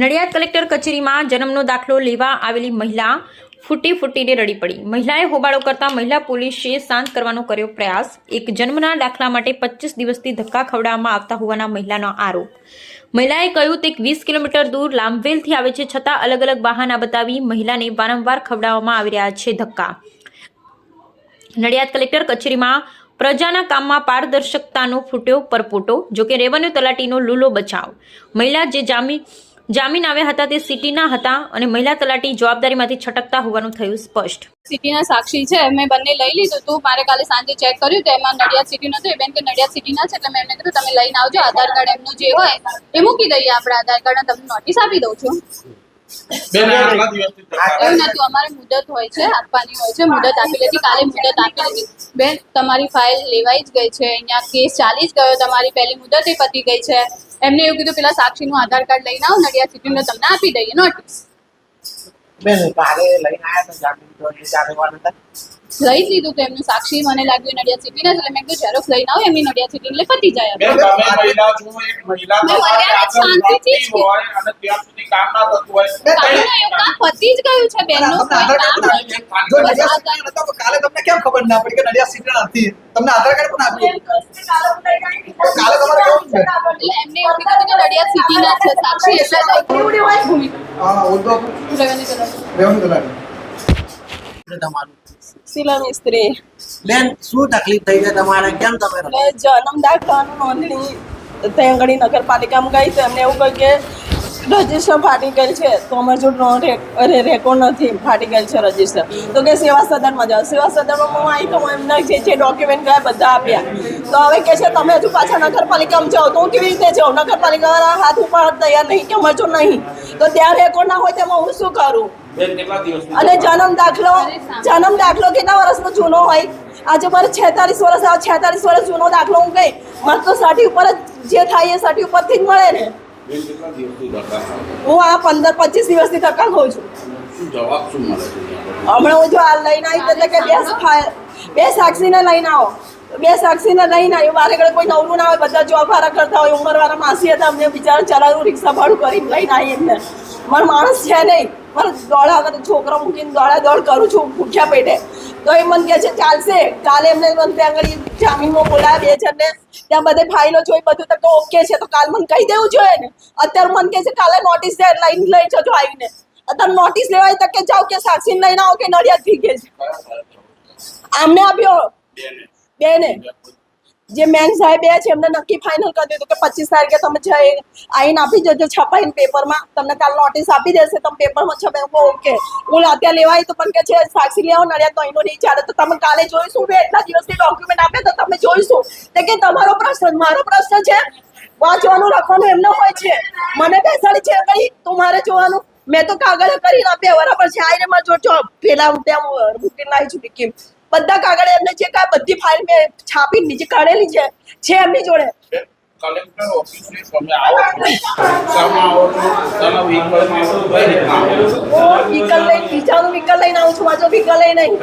Nadiad collector કચેરીમાં જન્મનો દાખલો લેવા આવેલી મહિલા ફૂટી ફૂટીને રડી પડી. મહિલાએ હોબાળો કરતા મહિલા પોલીસે શાંત કરવાનો કર્યો પ્રયાસ. એક જન્મના દાખલા માટે પચીસ દિવસથી ધક્કા ખવડાવવામાં આવતા હોવાના મહિલાનો આરોપ. મહિલાએ કહ્યું તે વીસ કિલોમીટર દૂર લાંબવેલથી આવે છે છતાં અલગ અલગ બહાના બતાવી મહિલાને વારંવાર ખવડાવવામાં આવી રહ્યા છે ધક્કા. નડિયાદ કલેક્ટર કચેરીમાં પ્રજાના કામમાં પારદર્શકતાનો ફૂટ્યો પરપોટો, જોકે રેવન્યુ તલાટીનો લૂલો બચાવ. મહિલા જે જામીન જામીન આવ્યા હતા તે સિટીના હતા અને મહિલા તલાટી જવાબદારીમાંથી છટકતા હોવાનું થયું સ્પષ્ટ. સિટીના સાક્ષી છે, મેં બંને લઈ લીધું હતું મારે કાલે સાંજે ચેક કર્યું તો એમાં નડિયાદ સિટી નતું એ બેન કે નડિયાદ સિટીના છે, એટલે મેં એમને કીધું, તમે લઈને આવજો. આધાર કાર્ડ એમનું જે હોય, એ મૂકી દઈએ આપણે આધાર કાર્ડ તમને નોટિસ આપી દઉં છું. અમારે મુદત હોય છે આપવાની હોય છે મુદત આપી લીધી કાલે મુદત આપી લીધી બેન તમારી ફાઇલ લેવાઈ જ ગઈ છે અહીંયા કેસ ચાલી જ ગયો તમારી પહેલી મુદત એ પતી ગઈ છે. એમને એવું કીધું પેલા સાક્ષીનું આધાર કાર્ડ લઈને આવો નડિયાદ સિટીને તમને આપી દઈએ નોટિસ બેન કાલે લઈને આવ્યા તો જામીન તો એ ચાર હતા લઈ જ લીધું કે એમનું સાક્ષી મને લાગ્યું નડિયા સિટી ને એટલે મેં કીધું ઝેરોક્સ લઈને આવો એમની નડિયા સિટી એટલે પતી જાય બેન તમે મહિલા છો એક મહિલા તો શાંતિથી હોય અને ત્યાં સુધી કામ ના થતું હોય. એવું કામ પતી જ ગયું છે બેનનું કોઈ કામ કેમ ખબર ના પડી કે નડિયાદ સિટી નથી. તમને આધાર કાર્ડ પણ આપ્યું? કાલે તમારે કેવું છે? એમને એવું કીધું કે નડિયાદ સિટીના છે સાક્ષી એટલે કેવડી હોય ભૂમિ. હા ઓળખો રેવન્યુ તલાટી. રેવન્યુ તલાટી તમારું શીલા મિસ્ત્રી બેન શું તકલીફ થઈ છે તમારે? કેમ તમે જન્મ દાખલાનું નોંધણી ત્યાં આગળ નગરપાલિકામાં ગઈ તો એમને એવું કહ્યું કે રજિસ્ટર ફાટી ગયેલ છે. તો અમારી જોડનો અરે રેકોર્ડ નથી ફાટી ગયેલ છે રજિસ્ટર. તો કે સેવા સદનમાં જાઓ. સેવા સદનમાં હું આવી તો હું એમના જે જે ડોક્યુમેન્ટ ગયા બધા આપ્યા. તો હવે કે છે તમે હજુ પાછા નગરપાલિકામાં જાઓ તો હું કેવી રીતે જાઉં? નગરપાલિકાવાળા હાથ ઉપર તૈયાર નહીં કે અમારે નહીં? તો ત્યાં રેકોર્ડ ના હોય તેમાં હું શું કરું? અને જન્મ દાખલો જન્મ દાખલો કેટલા વર્ષનો જૂનો હોય? આજે મારે છેતાલીસ વર્ષ આ છેતાલીસ વર્ષ જૂનો દાખલો હું ગઈ. મારે તો સાઠી ઉપર જ જે થાય એ સાઠી ઉપરથી જ મળે ને. હું આ પંદર પચીસ દિવસથી ધક્કા હોઉં છું? હમણાં હું જો આ લઈને આવી એટલે કે બે ફાય- બે સાક્ષીને લઈને આવો. બે સાક્ષીને લઈને આવ્યો. મારે ઘરે કોઈ નવરું ના હોય બધા જોબ વાળા કરતા હોય ઉંમરવાળા માસી હતા અમને બિચારા ચલાવ્યું રિક્ષા ભાડું કરીને લઈને આવી એમને. મારો માણસ છે નહીં. મારે દોડા છોકરો મૂકીને દોડા દોડ કરું છું ભૂખ્યા પેટે. તો એ મને કહે છે, ચાલશે. કાલે એમને મને ત્યાં આગળ જામીનમાં બોલાયા બે જણને ત્યાં બધે ફાઇલો જોઈ બધું તો ઓકે છે. તો કાલ મને કહી દેવું જોઈએ ને. અત્યારે મને કહે છે, કાલે નોટિસ દે લઈને લઈ જજો આવીને. અત્યારે નોટિસ લેવાય તો કે જાઓ કે સાક્ષી લઈને આવો કે નડિયાદથી કે છે? આમને આપ્યો. બેને. જે મેન સાહેબ એ છે, એમને નક્કી ફાઇનલ કરી દીધું કે પચીસ તારીખે તમે આઈને આપી જજો છપાઈને પેપરમાં તમને કાલ નોટિસ આપી દેશે તમે પેપરમાં છપાઈ ઓકે હું અત્યારે લેવાય તો પણ કે છે સાક્ષી લેવો નડ્યા તો અહીંનો નહીં ચાલે તો તમે કાલે જોઈશું મેં એટલા દિવસથી ડોક્યુમેન્ટ આપે તો તમે જોઈશું તો કે તમારો પ્રશ્ન મારો પ્રશ્ન છે વાંચવાનું લખવાનું એમનો હોય છે મને બેસાડી છે કઈ તું મારે જોવાનું મેં તો કાગળ કરીને આપ્યા બરાબર છે આઈને મારે જો પેલા ત્યાં મૂકીને લાવી છું કેમ બધા કાગળ એમને જે કાંઈ બધી ફાઇલ મેં છાપી નીચે કાઢેલી છે છે એમની જોડે. કલેક્ટર ઓફિસથી તમે આવો છો. આવો તમે? હું વ્હીકલ લઈને બીજાનું વ્હીકલ લઈને આવું છું. મારો વ્હીકલ લઈને નહીં.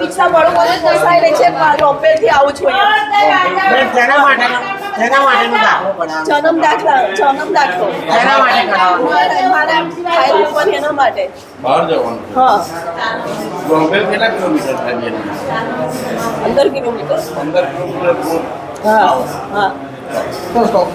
રિક્ષા ભાડું મને પોસાય લે છે રોપેથી આવું છું તેના માટે? તેના માટેનો દાખલો જન્મ દાખલા જન્મ દાખલો. તેના માટે કરાવો? મારા મારે ફાઇલ ઉપર એના માટે. બહાર જવાનું હા. બોમ્બે કેટલા કિલોમીટર થાય પંદર કિલોમીટર. પંદર કિલોમીટર હા હા. તો સ્ટોપ